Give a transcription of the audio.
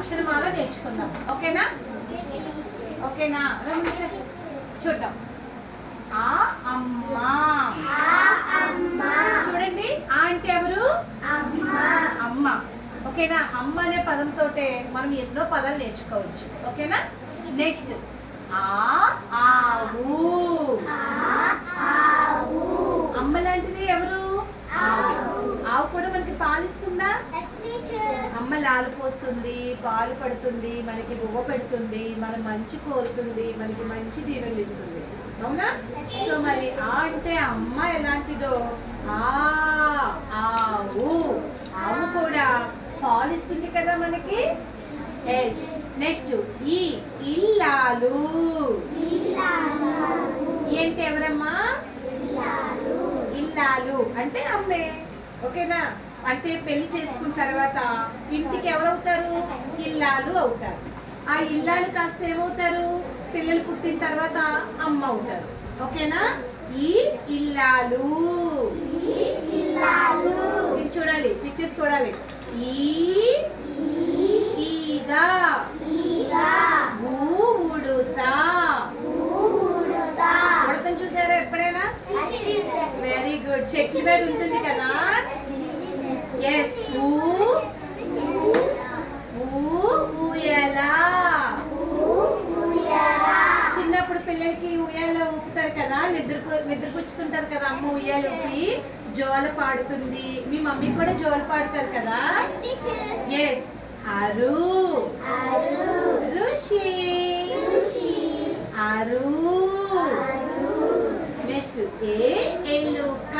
అక్షరమాల నేర్చుకుందాం. ఓకేనా? ఓకేనా. చూద్దాం. ఆ అమ్మ. చూడండి ఆ అంటే ఎవరు? అమ్మ. ఓకేనా? అమ్మ అనే పదంతో మనం ఎన్నో పదాలు నేర్చుకోవచ్చు. ఓకేనా? నెక్స్ట్. ఆ ఆవు అమ్మ లాంటిది ఎవరు ఆవు కూడా మనకి పాలిస్తుందా? అమ్మ లాలు పోస్తుంది పాలు పడుతుంది మనకి బువ్వ పెడుతుంది మన మంచి కోరుతుంది మనకి మంచి దీవెనలు ఇస్తుంది. అవునా? సో మరి ఆ అంటే అమ్మ ఎలాంటిదో? ఆ ఆవు ఆవు కూడా పాలు ఇస్తుంది కదా మనకి? ఎస్ నెక్స్ట్ ఈ ఇల్లాలు. ఏంటి ఎవరమ్మా? ఇల్లాలు. అంటే అమ్మే. ఓకేనా? అంటే పెళ్ళి చేసుకున్న తర్వాత ఇంటికి ఎవరవుతారు? ఇల్లాలు అవుతారు. ఆ ఇల్లాలు కాస్త ఏమవుతారు? పిల్లలు పుట్టిన తర్వాత అమ్మ అవుతారు. ఓకేనా? ఈ ఇల్లాలు. ఇది చూడాలి పిక్చర్స్ చూడాలి. ఈ ఈగా. గుడ్ చెట్ల మీద ఉంటుంది కదా? ఎస్ ఊ? ఊయలా చిన్నప్పుడు పిల్లలకి ఉయ్యాల ఊపుతారు కదా? నిద్ర నిద్రపుచ్చుతుంటారు కదా అమ్మ ఉయ్యాల ఊపి? జోల పాడుతుంది. మీ మమ్మీ కూడా జోల పాడుతారు కదా? ఎస్ అరు. ఋషి. అరు. నెక్స్ట్ ఏ ఎలుక